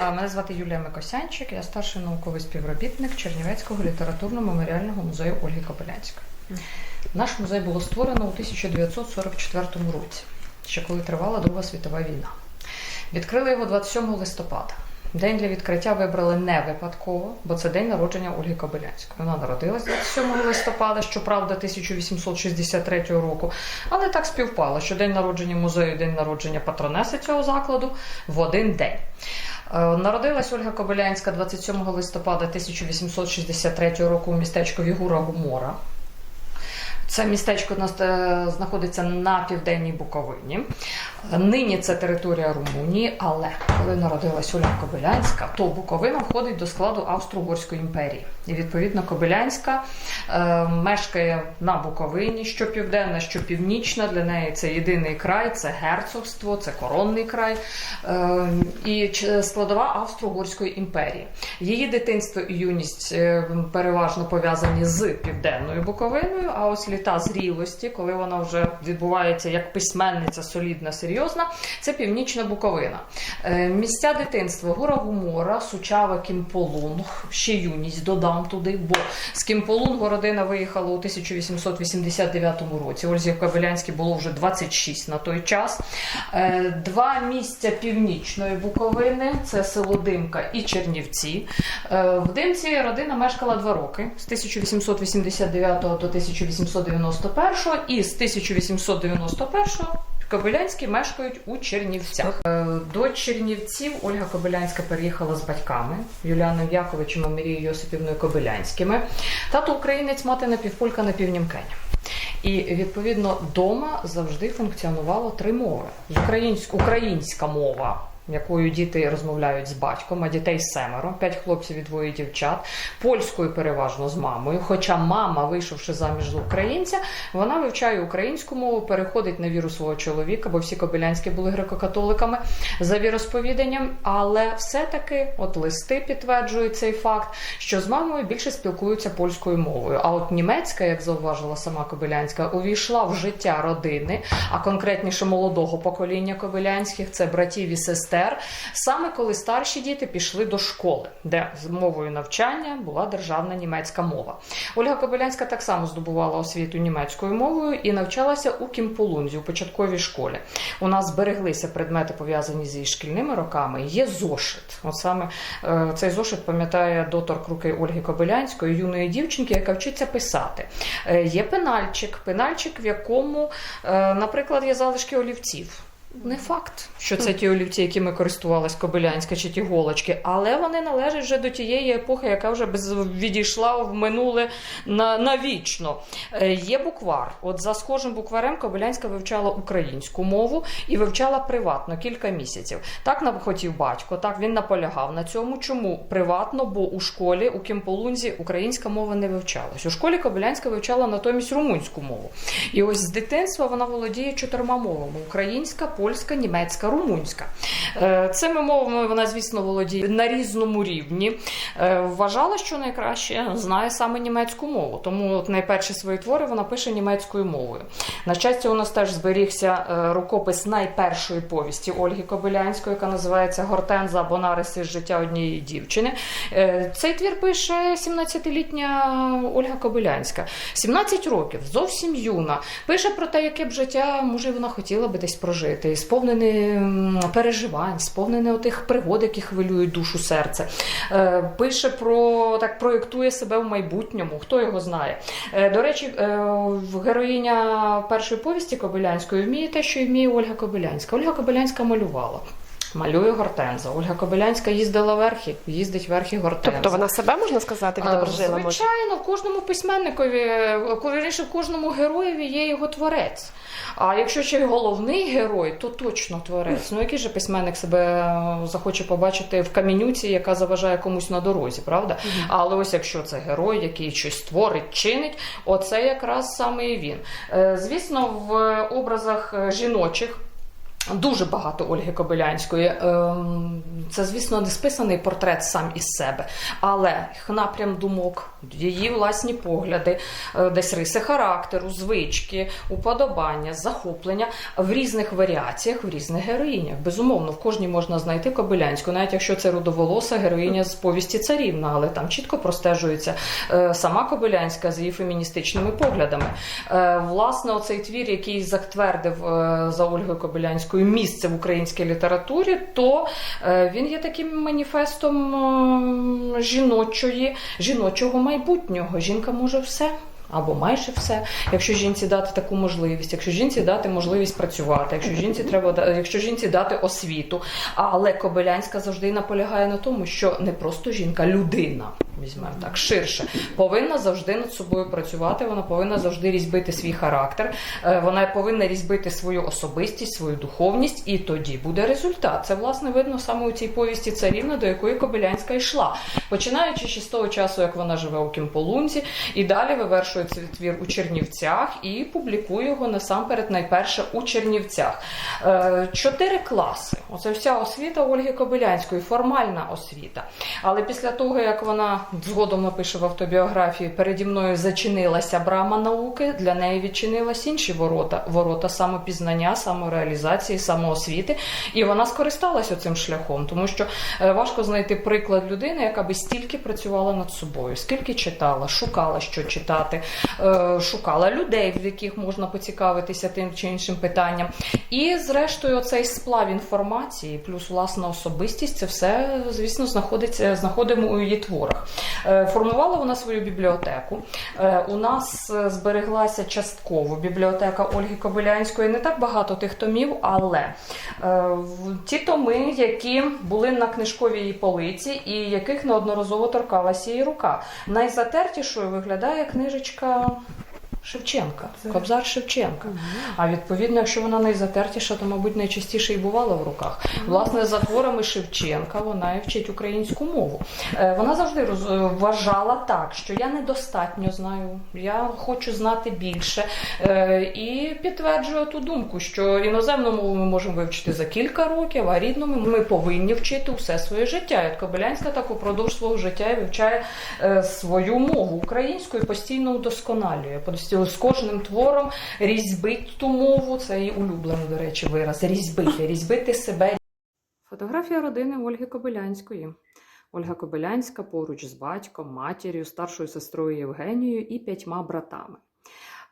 Мене звати Юлія Микосянчик, я старший науковий співробітник Чернівецького літературно-меморіального музею Ольги Кобилянської. Наш музей було створено у 1944 році, ще коли тривала Друга світова війна. Відкрили його 27 листопада. День для відкриття вибрали не випадково, бо це день народження Ольги Кобилянської. Вона народилась 27 листопада, щоправда, 1863 року. Але так співпало, що день народження музею, і день народження патронеси цього закладу в один день. Е, Народилась Ольга Кобилянська 27 листопада 1863 року у містечку Вігура Гумора. Це містечко е, знаходиться на південній Буковині. Нині це територія Румунії, але коли народилась Ольга Кобилянська, то Буковина входить до складу Австро-Угорської імперії. І відповідно Кобилянська е, мешкає на Буковині, що південна, що північна. Для неї це єдиний край, це герцогство, це коронний край е, і складова Австро-Угорської імперії. Її дитинство і юність е, переважно пов'язані з південною Буковиною, а ось літа зрілості, коли вона вже відбувається як письменниця солідна, серйозна, це північна Буковина. Е, Місця дитинства Гора Гумора, Сучава, Кімполунг, ще юність додам туди, бо з Кімполунгу родина виїхала у 1889 році. Ользі Кобилянській було вже 26 на той час. Е, Два місця північної Буковини це село Димка і Чернівці. Е, В Димці родина мешкала два роки з 1889 до 1891 і з 1891 Кобилянські мешкають у Чернівцях. Е, До Чернівців Ольга Кобилянська переїхала з батьками Юліаном Яковичем і Марією Йосипівною Кобилянськими. Тато українець, мати напівполька, напівнімкеня. І відповідно вдома завжди функціонувало три мови: Українськ, українська мова. Якою діти розмовляють з батьком, а дітей семеро, п'ять хлопців і двоє дівчат, польською переважно з мамою. Хоча мама, вийшовши заміж за українця, вона вивчає українську мову, переходить на віру свого чоловіка, бо всі кобилянські були греко-католиками за віросповіданням. Але все-таки, от листи підтверджують цей факт, що з мамою більше спілкуються польською мовою. А от німецька, як зауважила сама Кобилянська, увійшла в життя родини, а конкретніше молодого покоління кобилянських, це братів і сестер, саме коли старші діти пішли до школи, де з мовою навчання була державна німецька мова. Ольга Кобилянська так само здобувала освіту німецькою мовою і навчалася у Кімполунзі у початковій школі. У нас збереглися предмети пов'язані зі шкільними роками. Є зошит. От саме е, цей зошит пам'ятає доторк руки Ольги Кобилянської, юної дівчинки, яка вчиться писати. Е, Є пенальчик, пенальчик, в якому, е, наприклад, є залишки олівців. Не факт, що це ті олівці, якими користувалась Кобилянська чи ті голочки, але вони належать вже до тієї епохи, яка вже відійшла в минуле на, навічно. Е, є буквар. От за схожим букварем Кобилянська вивчала українську мову і вивчала приватно кілька місяців. Так нам хотів батько, так він наполягав на цьому. Чому приватно? Бо у школі у Кімполунзі українська мова не вивчалась. У школі Кобилянська вивчала натомість румунську мову. І ось з дитинства вона володіє чотирма мовами: українська, польська, німецька, румунська. Е, Цими мовами вона, звісно, володіє на різному рівні. Е, Вважала, що найкраще знає саме німецьку мову. Тому от найперші свої твори вона пише німецькою мовою. На щастя, у нас теж зберігся е, рукопис найпершої повісті Ольги Кобилянської, яка називається Гортенза або нариси з життя однієї дівчини. Цей твір пише 17-літня Ольга Кобилянська. 17 років, зовсім юна. Пише про те, яке б життя, може, вона хотіла би десь прожити, сповнене м, переживань, сповнений отих пригод, які хвилюють душу серце. Е, Пише про так, проєктує себе в майбутньому, хто його знає. Е, До речі, е, героїня першої повісті Кобилянської вміє те, що вміє Ольга Кобилянська. Ольга Кобилянська малювала. Малює Гортенза. Ольга Кобилянська їздила верхи, їздить верхи Гортенза. Тобто вона себе можна сказати відобразила? може? Звичайно, в кожному письменникові, вірніше, в кожному героєві є його творець. А якщо ще й головний герой, то точно творець. Ну який же письменник себе захоче побачити в камінюці, яка заважає комусь на дорозі, правда? Але ось якщо це герой, який щось творить, чинить, оце якраз саме і він. Е, Звісно, в образах е, жіночих. Дуже багато Ольги Кобилянської. Ем, Це, звісно, не списаний портрет сам із себе, але напрям думок, її власні погляди, е, десь риси характеру, звички, уподобання, захоплення в різних варіаціях, в різних героїнях. Безумовно, в кожній можна знайти Кобилянську, навіть якщо це рудоволоса героїня з повісті царівна, але там чітко простежується е, сама Кобилянська з її феміністичними поглядами. Е, Власне, оцей твір, який затвердив за Ольгою Кобилянською місце в українській літературі, то е, він є таким маніфестом жіночої, жіночого майбутнього. Жінка може все. Або майже все, якщо жінці дати таку можливість, якщо жінці дати можливість працювати, якщо жінці треба якщо жінці дати освіту. Але Кобилянська завжди наполягає на тому, що не просто жінка, людина, візьмемо так ширше, повинна завжди над собою працювати. Вона повинна завжди різьбити свій характер, е, вона повинна різьбити свою особистість, свою духовність, і тоді буде результат. Це власне видно саме у цій повісті царівна, до якої Кобилянська йшла, починаючи ще з того часу, як вона живе у Кімполунці, і далі вивершує цей твір у Чернівцях і публікує його насамперед найперше у Чернівцях. Е, Чотири класи. Оце вся освіта Ольги Кобилянської, формальна освіта. Але після того, як вона згодом напише в автобіографії, переді мною зачинилася брама науки, для неї відчинились інші ворота, ворота самопізнання, самореалізації, самоосвіти. І вона скористалася цим шляхом, тому що е, важко знайти приклад людини, яка би стільки працювала над собою, скільки читала, шукала, що читати, шукала людей, в яких можна поцікавитися тим чи іншим питанням. І, зрештою, цей сплав інформації, плюс власна особистість, це все, звісно, знаходиться, знаходимо у її творах. Е, Формувала вона свою бібліотеку. Е, У нас е, збереглася частково бібліотека Ольги Кобилянської. Не так багато тих томів, але е, ті томи, які були на книжковій полиці, і яких неодноразово торкалася її рука. Найзатертішою виглядає книжечка. Paczko. Шевченка, Кобзар Шевченка. А відповідно, якщо вона найзатертіша, то, мабуть, найчастіше і бувала в руках. Власне, за творами Шевченка вона і вчить українську мову. Е, Вона завжди роз... е, вважала так, що я недостатньо знаю, я хочу знати більше. Е, І підтверджує ту думку, що іноземну мову ми можемо вивчити за кілька років, а рідну ми повинні вчити усе своє життя. Як Кобилянська так упродовж свого життя і вивчає е, свою мову українську і постійно удосконалює. З кожним твором різьбить ту мову. Це її улюблений, до речі, вираз. Різьбити, різьбити себе. Фотографія родини Ольги Кобилянської. Ольга Кобилянська поруч з батьком, матір'ю, старшою сестрою Євгенією і п'ятьма братами.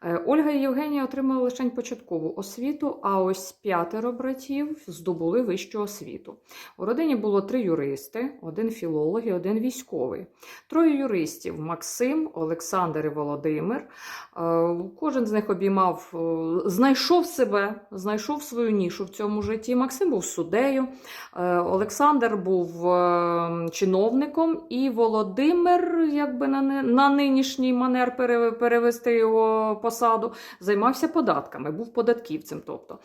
Е, Ольга і Євгенія отримали лише початкову освіту, а ось п'ятеро братів здобули вищу освіту. У родині було три юристи, один філолог і один військовий. Троє юристів Максим, Олександр і Володимир. Е, Кожен з них обіймав, е, знайшов себе, знайшов свою нішу в цьому житті. Максим був суддею, Олександр був чиновником, і Володимир, якби на, нинішній манер перевести його посаду, займався податками, був податківцем. Тобто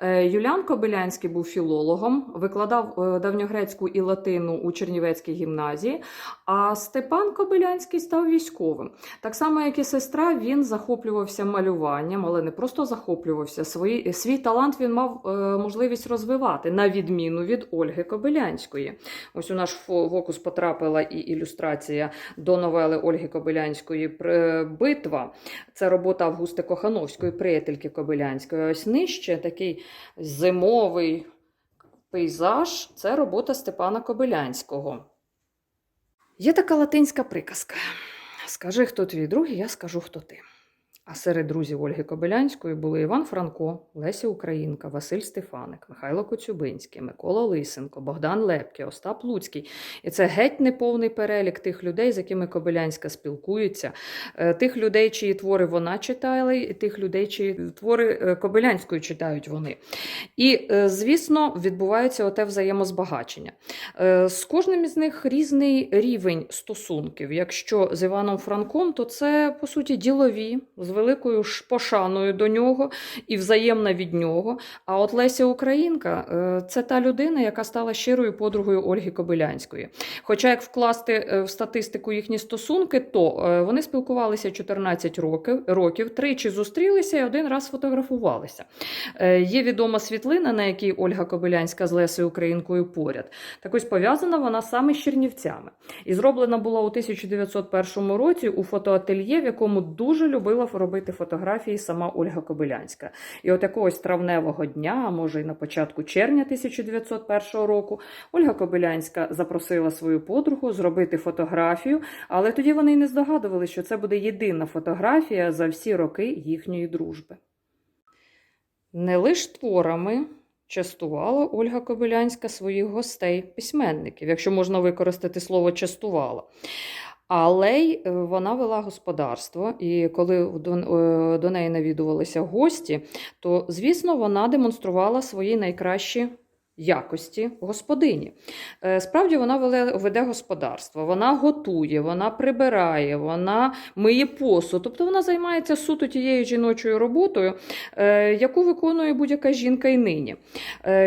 Е, Юліан Кобилянський був філологом, викладав е, давньогрецьку і латину у Чернівецькій гімназії, а Степан Кобилянський став військовим. Так само, як і сестра, він захоплювався малюванням, але не просто захоплювався. Свої, свій талант він мав е, можливість розвивати, на відміну від Ольги Кобилянської. Ось у наш фокус потрапила і ілюстрація до новели Ольги Кобилянської Битва. Це робота Августи Кохановської, приятельки Кобилянської. Ось нижче такий зимовий пейзаж це робота Степана Кобилянського. Є така латинська приказка. Скажи, хто твій друг, я скажу, хто ти. А серед друзів Ольги Кобилянської були Іван Франко, Леся Українка, Василь Стефаник, Михайло Коцюбинський, Микола Лисенко, Богдан Лепке, Остап Луцький. І це геть неповний перелік тих людей, з якими Кобилянська спілкується, е, тих людей, чиї твори вона читала, і тих людей, чиї твори е, Кобилянської читають вони. І, е, звісно, відбувається оте взаємозбагачення. З кожним із них різний рівень стосунків. Якщо з Іваном Франком, то це по суті ділові, великою пошаною до нього і взаємна від нього. А от Леся Українка е, це та людина, яка стала щирою подругою Ольги Кобилянської. Хоча як вкласти е, в статистику їхні стосунки, то е, вони спілкувалися 14 років, років тричі зустрілися і один раз фотографувалися. Є відома світлина, на якій Ольга Кобилянська з Лесею Українкою поряд. Так ось пов'язана вона саме з Чернівцями. І зроблена була у 1901 році у фотоательє, в якому дуже любила робити фотографії сама Ольга Кобилянська. І от якогось травневого дня, а може й на початку червня 1901 року, Ольга Кобилянська запросила свою подругу зробити фотографію, але тоді вони й не здогадували, що це буде єдина фотографія за всі роки їхньої дружби. Не лиш творами частувала Ольга Кобилянська своїх гостей, письменників, якщо можна використати слово частувала. Але й е, вона вела господарство, і коли до, е, до неї навідувалися гості, то, звісно, вона демонструвала свої найкращі якості господині. Е, Справді вона веде господарство, вона готує, вона прибирає, вона миє посуд. Тобто вона займається суто тією жіночою роботою, яку виконує будь-яка жінка і нині.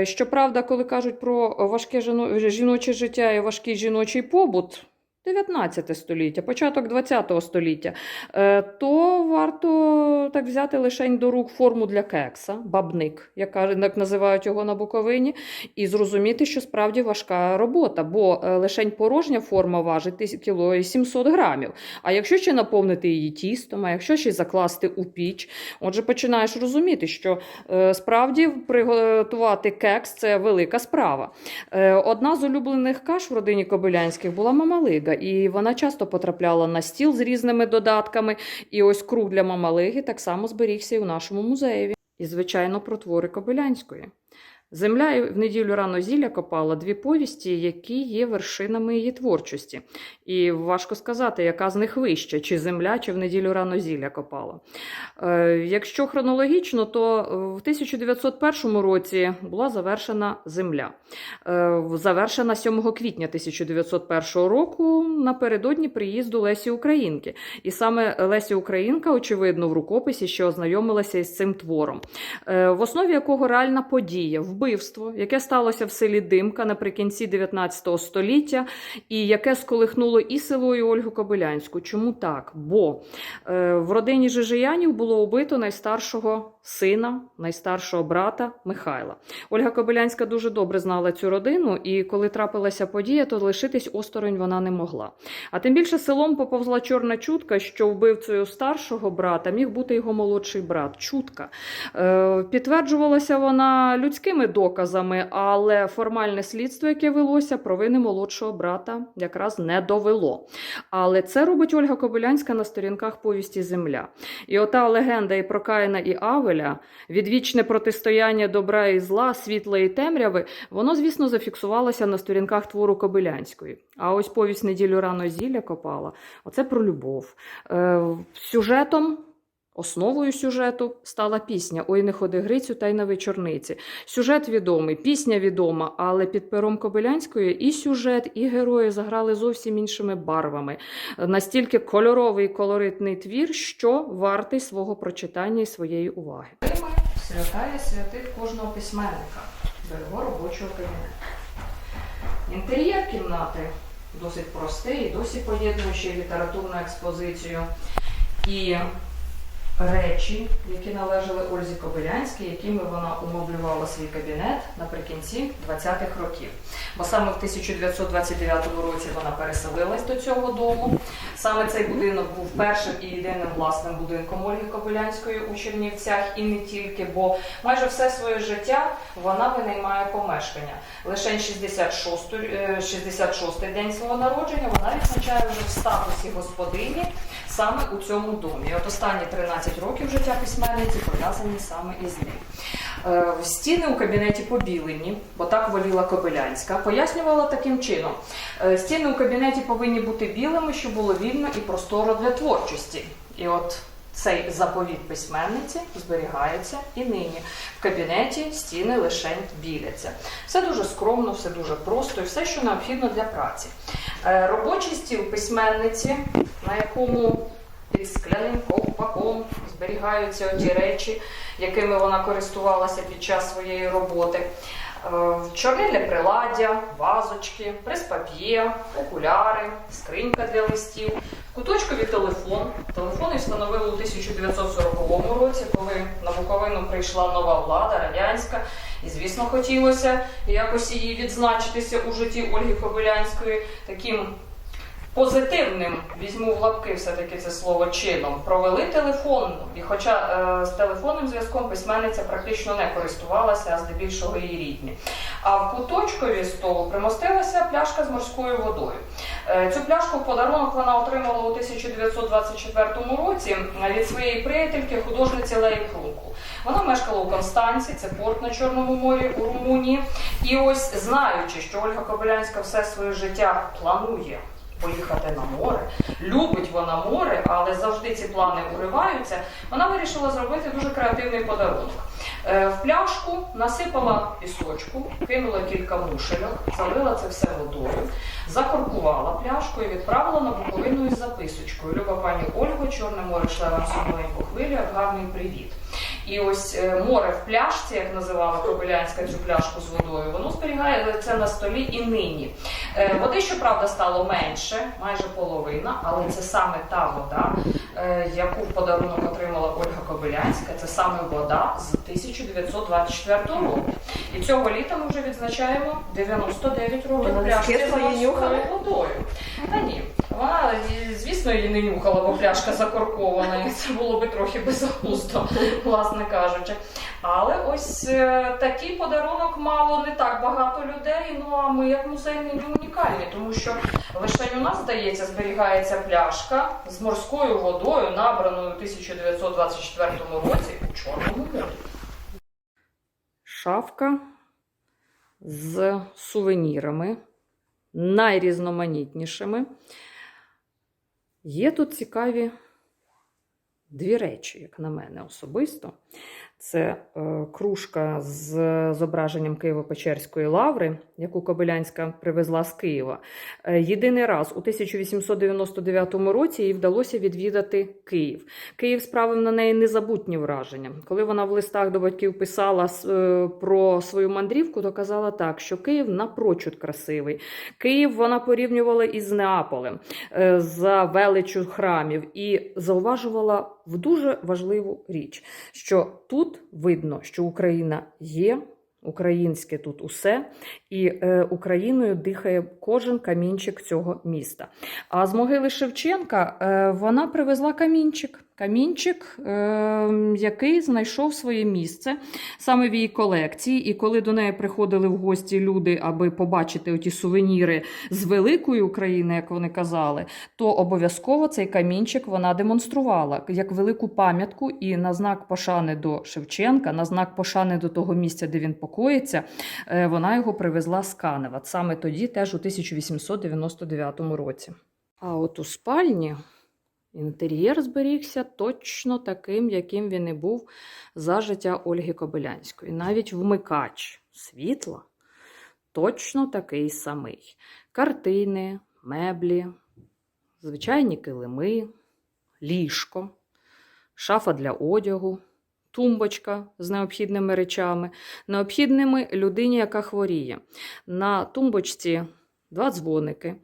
Щоправда, коли кажуть про важке жіно- жіноче життя і важкий жіночий побут. 19 століття, початок 20 століття, е, то варто так взяти лишень до рук форму для кекса, бабник, як називають його на Буковині, і зрозуміти, що справді важка робота, бо е, лишень порожня форма важить кіло 700 грамів. А якщо ще наповнити її тістом, а якщо ще закласти у піч, отже, починаєш розуміти, що е, справді приготувати кекс це велика справа. Одна з улюблених каш в родині Кобилянських була мамалига, і вона часто потрапляла на стіл з різними додатками. І ось круг для мамалиги так само зберігся і у нашому музеєві. І, звичайно, про твори Кобилянської. Земля в неділю рано зілля копала дві повісті, які є вершинами її творчості. І важко сказати, яка з них вища, чи земля, чи в неділю рано зілля копала. Е, якщо хронологічно, то е, в 1901 році була завершена земля. Е, завершена 7 квітня 1901 року напередодні приїзду Лесі Українки. І саме Леся Українка, очевидно, в рукописі ще ознайомилася із цим твором, в основі якого реальна подія, вбивство, яке сталося в селі Димка наприкінці 19 століття, і яке сколихнуло і село, і Ольгу Кобилянську. Чому так? Бо е, в родині Жижиянів було убито найстаршого сина, найстаршого брата Михайла. Ольга Кобилянська дуже добре знала цю родину, і коли трапилася подія, то лишитись осторонь вона не могла. А тим більше селом поповзла чорна чутка, що вбивцею старшого брата міг бути його молодший брат. Чутка. Е, підтверджувалася вона людськими доказами, але формальне слідство, яке велося, провини молодшого брата якраз не довело. Але це робить Ольга Кобилянська на сторінках повісті Земля. І ота легенда і про Каїна і Авеля, відвічне протистояння добра і зла, світла і темряви, воно, звісно, зафіксувалося на сторінках твору Кобилянської. А ось повість неділю рано зілля копала. Оце про любов. Е, сюжетом. Основою сюжету стала пісня Ой, не ходи Грицю та й на вечорниці. Сюжет відомий, пісня відома, але під пером Кобилянської і сюжет, і герої заграли зовсім іншими барвами. Настільки кольоровий і колоритний твір, що вартий свого прочитання і своєї уваги. Святає святих кожного письменника до його робочого кабінету. Інтер'єр кімнати досить простий, досі й літературну експозицію. І речі, які належали Ользі Кобилянській, якими вона умоблювала свій кабінет наприкінці 20-х років. Бо саме в 1929 році вона переселилась до цього дому. Саме цей будинок був першим і єдиним власним будинком Ольги Кобилянської у Чернівцях і не тільки, бо майже все своє життя вона винаймає помешкання. Лише 66 е, 66-й день свого народження вона відзначає вже в статусі господині саме у цьому домі. От останні 13 років життя письменниці пов'язані саме із ним. Е, Стіни у кабінеті побілені, бо так воліла Кобилянська. Пояснювала таким чином: е, стіни у кабінеті повинні бути білими, щоб було вільно і просторо для творчості. І от цей заповіт письменниці зберігається і нині. В кабінеті стіни лише біляться. Все дуже скромно, все дуже просто і все, що необхідно для праці. Е, Робочий стіл письменниці, на якому під скляним ковпаком зберігаються ті речі, якими вона користувалася під час своєї роботи. Е, Чорнильне приладдя, вазочки, прес-пап'є, окуляри, скринька для листів, куточкові телефон. Телефони встановили у 1940 році, коли на Буковину прийшла нова влада, радянська. І, звісно, хотілося якось її відзначитися у житті Ольги Кобилянської таким позитивним, візьму в лапки все-таки це слово чином, провели телефон. І хоча е, з телефонним зв'язком письменниця практично не користувалася, а здебільшого її рідні. А в куточкові столу примостилася пляшка з морською водою. Е, цю пляшку в подарунок вона отримала у 1924 році від своєї приятельки, художниці Леї Крунку. Вона мешкала у Констанці, це порт на Чорному морі у Румунії. І ось знаючи, що Ольга Кобилянська все своє життя планує поїхати на море, любить вона море, але завжди ці плани уриваються. Вона вирішила зробити дуже креативний подарунок. Е, В пляшку насипала пісочку, кинула кілька мушельок, залила це все водою, закоркувала пляшку і відправила на Буковину із записочкою. Люба пані Ольго, Чорне море шле вам сумленьку хвилю, як гарний привіт. І ось е, море в пляшці, як називала Кобилянська цю пляшку з водою, воно зберігається на столі і нині. Е, Води, щоправда, стало менше, майже половина, але це саме та вода, е, яку в подарунок отримала Ольга Кобилянська. Це саме вода з 1924 року. І цього літа ми вже відзначаємо 99 років пляшки з водою. Та ні, вона, звісно, її не нюхала, бо пляшка закоркована, і це було би трохи безглуздо, власне кажучи. Але ось е, такий подарунок мало не так багато людей. Ну а ми, як музейний, не унікальні, тому що лише у нас, здається, зберігається пляшка з морською водою, набраною у 1924 році у Чорному морі. Шафка з сувенірами, найрізноманітнішими. Є тут цікаві дві речі, як на мене особисто. Це е, кружка з зображенням Києво-Печерської лаври, яку Кобилянська привезла з Києва. Е, єдиний раз у 1899 році їй вдалося відвідати Київ. Київ справив на неї незабутні враження. Коли вона в листах до батьків писала е, про свою мандрівку, то казала так, що Київ напрочуд красивий. Київ вона порівнювала із Неаполем за величу храмів і зауважувала в дуже важливу річ, що тут видно, що Україна є. Українське тут усе, і е, Україною дихає кожен камінчик цього міста. А з могили Шевченка е, вона привезла камінчик. Камінчик, е, який знайшов своє місце саме в її колекції. І коли до неї приходили в гості люди, аби побачити оті сувеніри з великої України, як вони казали, то обов'язково цей камінчик вона демонструвала як велику пам'ятку і на знак пошани до Шевченка, на знак пошани до того місця, де він покоїться, е, вона його привезла з Канева. Саме тоді, теж у 1899 році. А от у спальні інтер'єр зберігся точно таким, яким він і був за життя Ольги Кобилянської. Навіть вмикач світла точно такий самий. Картини, меблі, звичайні килими, ліжко, шафа для одягу, тумбочка з необхідними речами, необхідними людині, яка хворіє. На тумбочці два дзвоники.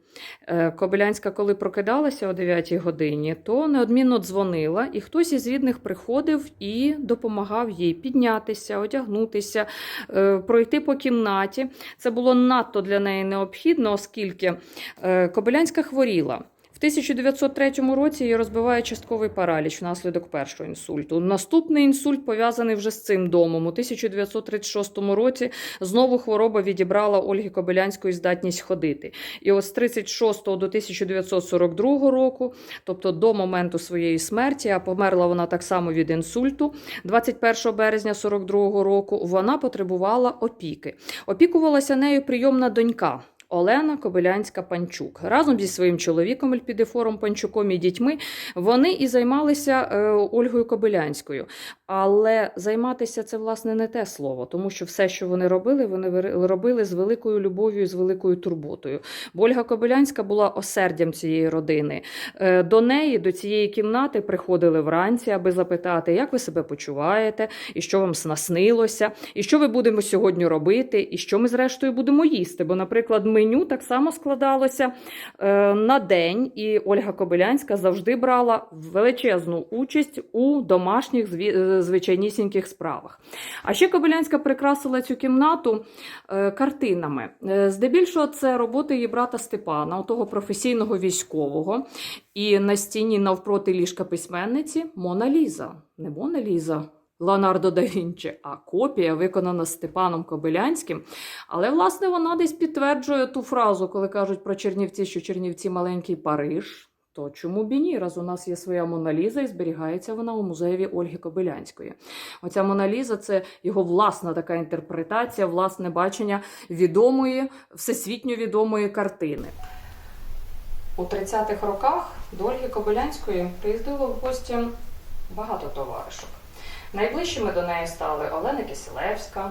Е, Кобилянська, коли прокидалася о 9 годині, то неодмінно дзвонила, і хтось із рідних приходив і допомагав їй піднятися, одягнутися, е, пройти по кімнаті. Це було надто для неї необхідно, оскільки е, Кобилянська хворіла. В 1903 році її розбиває частковий параліч внаслідок першого інсульту. Наступний інсульт пов'язаний вже з цим домом. У 1936 році знову хвороба відібрала Ольги Кобилянської здатність ходити. І ось з 36 до 1942 року, тобто до моменту своєї смерті, а померла вона так само від інсульту, 21 березня 42 року, вона потребувала опіки. Опікувалася нею прийомна донька. Олена Кобилянська Панчук. Разом зі своїм чоловіком Ельпідефором Панчуком і дітьми вони і займалися е, Ольгою Кобилянською. Але займатися це власне не те слово, тому що все, що вони робили, вони робили з великою любов'ю з великою турботою. Бо Ольга Кобилянська була осердям цієї родини. Е, До неї, до цієї кімнати, приходили вранці, аби запитати, як ви себе почуваєте, і що вам наснилося, і що ви будемо сьогодні робити, і що ми зрештою будемо їсти. Бо, наприклад, меню так само складалося е, на день, і Ольга Кобилянська завжди брала величезну участь у домашніх е, звичайнісіньких справах. А ще Кобилянська прикрасила цю кімнату е, картинами. Здебільшого це роботи її брата Степана, того професійного військового. І на стіні навпроти ліжка письменниці Мона Ліза. Не Мона Ліза. Леонардо да Вінчі, а копія виконана Степаном Кобилянським. Але, власне, вона десь підтверджує ту фразу, коли кажуть про Чернівці, що Чернівці маленький Париж. То чому б і ні? Раз у нас є своя Моналіза і зберігається вона у музеї Ольги Кобилянської. Оця Моналіза це його власна така інтерпретація, власне бачення відомої, всесвітньо відомої картини. У 30-х роках до Ольги Кобилянської приїздило в гості багато товаришок. Найближчими до неї стали Олена Кисилевська,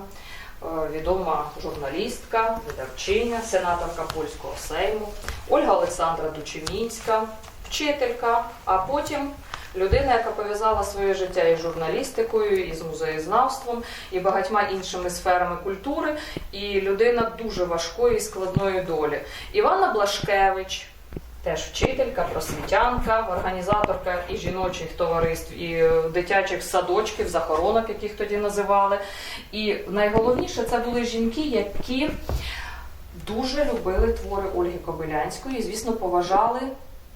е, відома журналістка, видавчиня, сенаторка польського сейму, Ольга Олександра Дучемінська, вчителька, а потім людина, яка пов'язала своє життя із журналістикою, із музеєзнавством і багатьма іншими сферами культури, і людина дуже важкої і складної долі. Іванна Блашкевич. Теж вчителька, просвітянка, організаторка і жіночих товариств, і е, дитячих садочків, захоронок, яких тоді називали. І найголовніше це були жінки, які дуже любили твори Ольги Кобилянської і, звісно, поважали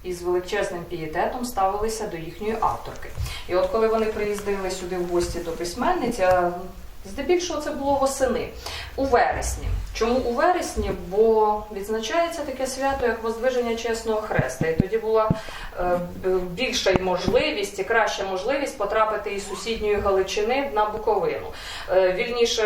і з величезним пієтетом ставилися до їхньої авторки. І от коли вони приїздили сюди в гості до письменниці, здебільшого це було восени, у вересні. Чому у вересні? Бо відзначається таке свято, як Воздвиження Чесного Хреста. І тоді була е, більша можливість і краща можливість потрапити із сусідньої Галичини на Буковину, е, вільніше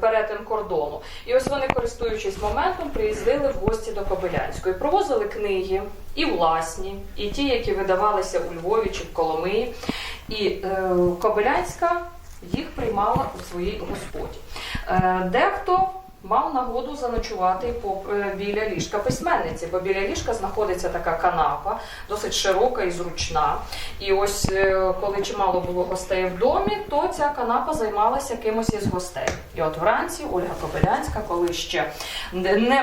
перетин кордону. І ось вони, користуючись моментом, приїздили в гості до Кобилянської. Привозили книги і власні, і ті, які видавалися у Львові чи в Коломиї. І е, Кобилянська їх приймала у своїй господі. Е, дехто мав нагоду заночувати е, біля ліжка письменниці, бо біля ліжка знаходиться така канапа, досить широка і зручна. І ось е, коли чимало було гостей в домі, то ця канапа займалася кимось із гостей. І от вранці Ольга Кобилянська, коли ще не, не,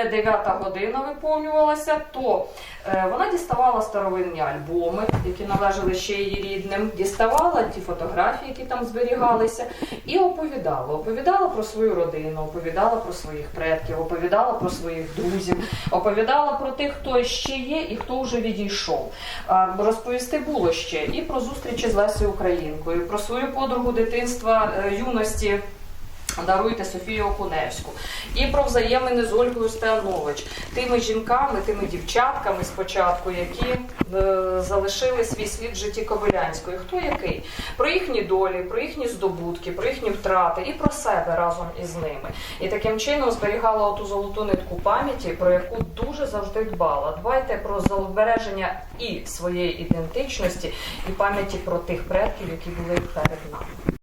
е, 9 година виповнювалася, то е, вона діставала старовинні альбоми, які належали ще її рідним, діставала ті фотографії, які там зберігалися, і оповідала. Оповідала про свою родину, оповідала про своїх предків, оповідала про своїх друзів, оповідала про тих, хто ще є і хто вже відійшов. Розповісти було ще і про зустрічі з Лесею Українкою, про свою подругу дитинства е, юності. Даруйте Софію Окуневську і про взаємини з Ольгою Стоянович, тими жінками, тими дівчатками спочатку, які е, залишили свій слід в житті Кобилянської. Хто який? Про їхні долі, про їхні здобутки, про їхні втрати і про себе разом із ними. І таким чином зберігала оту золоту нитку пам'яті, про яку дуже завжди дбала. Дбайте про збереження і своєї ідентичності, і пам'яті про тих предків, які були перед нами.